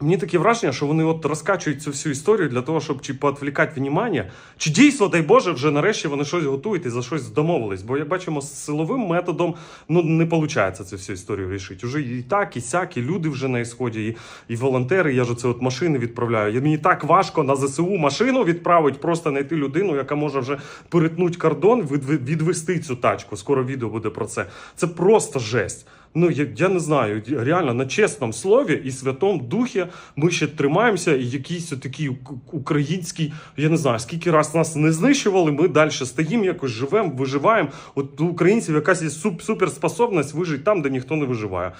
Мені таке враження, що вони от розкачують цю всю історію для того, щоб чи поотвлікати внимання, чи дійсно, дай Боже, вже нарешті вони щось готують і за щось домовились. Бо як бачимо, з силовим методом ну не виходить цю всю історію рішити. Уже і так, і сяк, і люди вже на ісході, і, і волонтери. Я ж оце от машини відправляю. І Мені так важко на ЗСУ машину відправити, просто знайти людину, яка може вже перетнути кордон, від- відвести цю тачку. Скоро відео буде про це. Це просто жесть. Ну, я, я не знаю, реально на чесному слові і святому духі ми ще тримаємося, і якийсь такий український, я не знаю, скільки раз нас не знищували, ми далі стоїмо, якось живемо, виживаємо. От у українців якась є суп, суперспособність вижити там, де ніхто не виживає.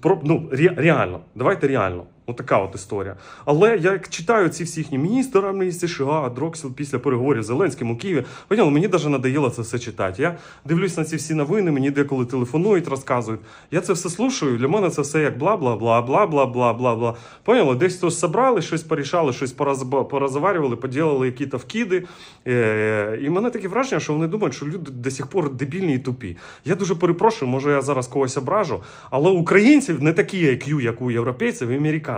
Про, ну, ре, реально, давайте реально. Ну, Отака от історія. Але як читаю ці всі їхні міністр армії США, Дроксіл після переговорів з Зеленським у Києві, поняли, мені навіть надоїло це все читати. Я дивлюсь на ці всі новини, мені деколи телефонують, розказують. Я це все слушаю. Для мене це все як бла, бла, бла, бла, бла, бла, бла, бла. Поняли? Десь хтось собрали, щось порішали, щось пораз порозварювали, поділили якісь вкиди. Е, і мене таке враження, що вони думають, що люди до сих пор дебільні і тупі. Я дуже перепрошую, може я зараз когось ображу, але українців не такі IQ, як у європейців і американців.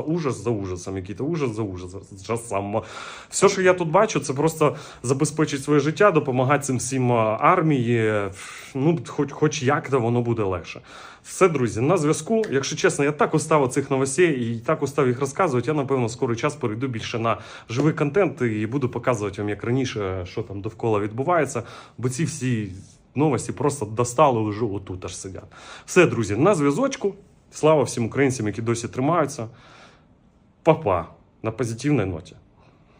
ужас за ужасом, який то ужас за ужасом. Все, що я тут бачу, це просто забезпечить своє життя, допомагати цим всім армії. Ну, хоч, хоч як то воно буде легше. Все, друзі, на зв'язку. Якщо чесно, я так устав цих новостей і так устав їх розказувати. Я напевно скоро час перейду більше на живий контент і буду показувати вам як раніше, що там довкола відбувається. Бо ці всі новості просто достали вже отут аж сидять. Все, друзі, на зв'язочку. Слава всім українцям, які досі тримаються. Па-па. На позитивной ноте.